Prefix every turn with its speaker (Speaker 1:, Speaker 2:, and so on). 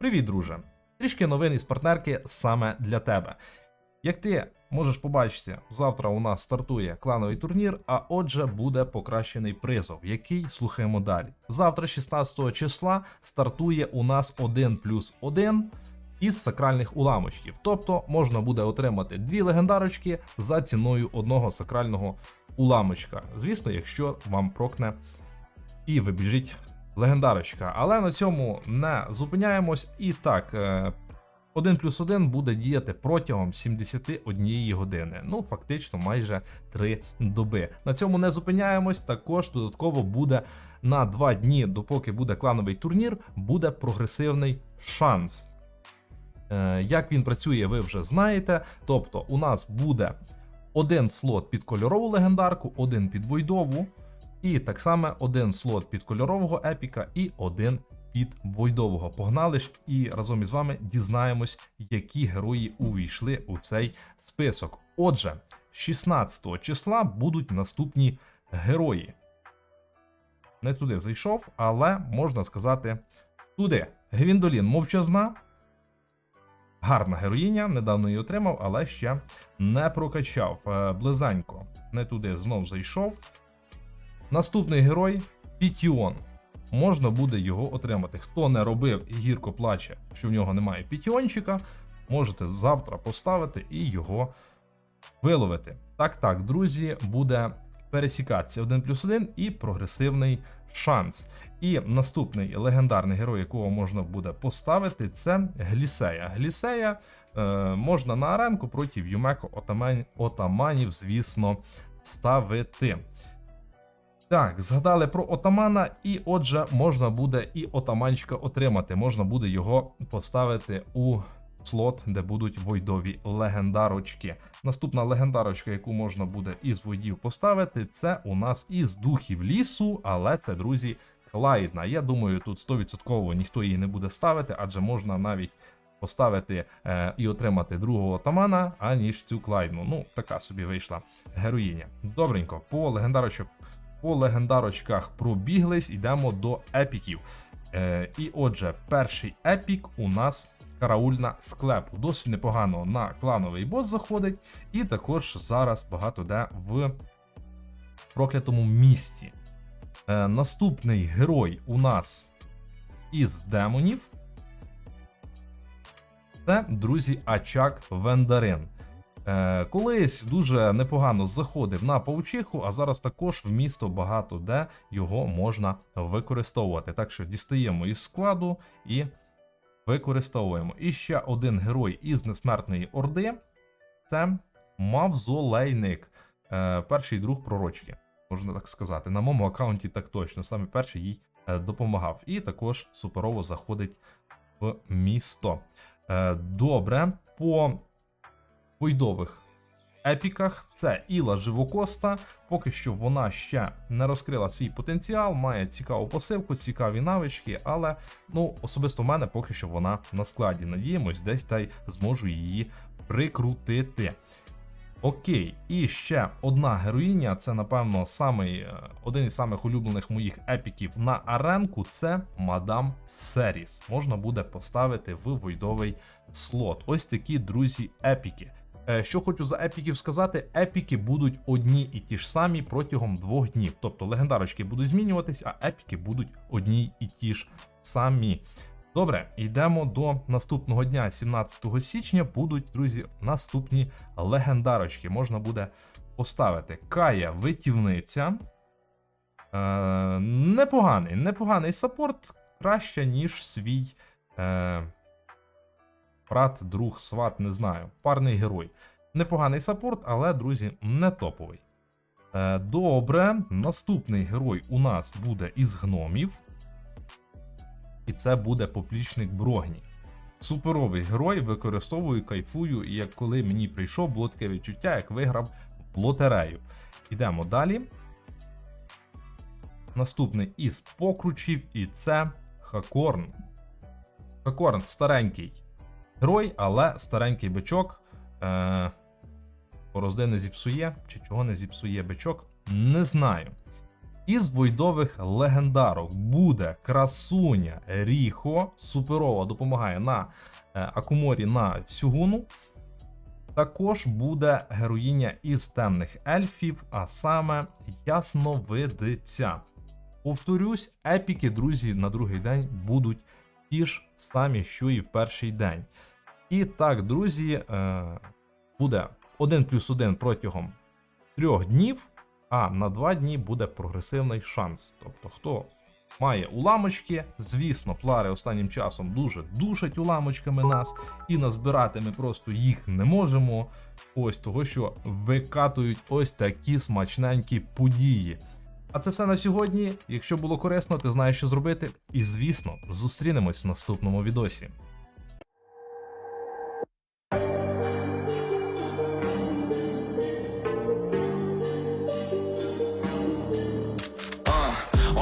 Speaker 1: Привіт, друже! Трішки новин із партнерки саме для тебе. Як ти можеш побачити, завтра у нас стартує клановий турнір, а отже, буде покращений призов, який слухаємо далі. Завтра, 16 числа, стартує у нас 1 плюс 1 із сакральних уламочків. Тобто можна буде отримати дві легендарочки за ціною одного сакрального уламочка. Звісно, якщо вам прокне і вибіжить легендарочка. Але на цьому не зупиняємось. І так, е, 1 плюс 1 буде діяти протягом 71 години. Ну, фактично, майже 3 доби. На цьому не зупиняємось. Також додатково буде на 2 дні, допоки буде клановий турнір, буде прогресивний шанс. Е, Як він працює, ви вже знаєте. Тобто, у нас буде один слот під кольорову легендарку, один під войдову, і так само один слот під кольорового епіка і один під войдового. Погнали ж і разом із вами дізнаємось, які герої увійшли у цей список. Отже, 16 числа будуть наступні герої. Не туди зайшов, але можна сказати туди. Гвіндолін мовчазна. Гарна героїня, недавно її отримав, але ще не прокачав. Е, Близенько. Не туди знов зайшов. Наступний герой Пітіон. Можна буде його отримати. Хто не робив і гірко плаче, що в нього немає пітіончика, можете завтра поставити і його виловити. Так, так, друзі, буде пересікатися 1 плюс 1 і прогресивний шанс. І наступний легендарний герой, якого можна буде поставити, це Глісея. Глісея е, можна на аренку проти Юмеко отаман, отаманів, звісно, ставити. Так, згадали про отамана, і отже, можна буде і отаманчика отримати. Можна буде його поставити у слот, де будуть войдові легендарочки. Наступна легендарочка, яку можна буде із войдів поставити, це у нас із духів лісу, але це, друзі, Клайдна. Я думаю, тут 100% ніхто її не буде ставити, адже можна навіть поставити е, і отримати другого отамана, аніж цю Клайдну. Ну, така собі вийшла героїня. Добренько, по легендарочок по легендарочках пробіглись, йдемо до епіків. Е, І отже, перший епік у нас караульна склепу. Досить непогано на клановий бос заходить, і також зараз багато де в проклятому місті. Е, Наступний герой у нас із демонів. Це, друзі, Ачак Вендарин. Е, колись дуже непогано заходив на паучиху, а зараз також в місто багато де його можна використовувати. Так що дістаємо із складу і використовуємо. І ще один герой із несмертної орди це Мавзолейник, е, перший друг пророчки, можна так сказати. На моєму аккаунті так точно, саме перший їй е, допомагав. І також суперово заходить в місто. Добре, по войдових епіках. Це Іла Живокоста. Поки що вона ще не розкрила свій потенціал, має цікаву посилку, цікаві навички, але ну особисто в мене поки що вона на складі. Надіємось, десь та й зможу її прикрутити. Окей, і ще одна героїня. Це, напевно, самий, е, один із самих улюблених моїх епіків на аренку. Це Мадам Серіс. Можна буде поставити в войдовий слот. Ось такі друзі, епіки. Е, Що хочу за епіків сказати, епіки будуть одні і ті ж самі протягом двох днів. Тобто легендарочки будуть змінюватись, а епіки будуть одні і ті ж самі. Добре, йдемо до наступного дня, 17 січня, будуть, друзі, наступні легендарочки. Можна буде поставити Кая витівниця. Е, непоганий, непоганий саппорт, краще, ніж свій. Е, брат, друг, сват, не знаю. Парний герой. Непоганий саппорт, але, друзі, не топовий. Е, добре, наступний герой у нас буде із гномів. І це буде поплічник Брогні. Суперовий герой, використовую, кайфую, і як коли мені прийшов, було таке відчуття, як виграв в лотерею. Йдемо далі. Наступний із покручів, і це Хакорн. Хакорн старенький герой, але старенький бичок. Е, Борозди не зіпсує, чи чого не зіпсує бичок, не знаю. Із войдових легендарок буде красуня Ріхо, суперова, допомагає на е, Акуморі на Сюгуну. Також буде героїня із темних ельфів, а саме Ясновидиця. Повторюсь, епіки, друзі, на другий день будуть ті ж самі, що і в перший день. І так, друзі, е, буде 1 плюс 1 протягом трьох днів, а на два дні буде прогресивний шанс. Тобто, хто має уламочки, звісно, плари останнім часом дуже душать уламочками нас, і назбирати ми просто їх не можемо. Ось того, що викатують ось такі смачненькі події. А це все на сьогодні. Якщо було корисно, ти знаєш, що зробити. І звісно, зустрінемось в наступному відосі.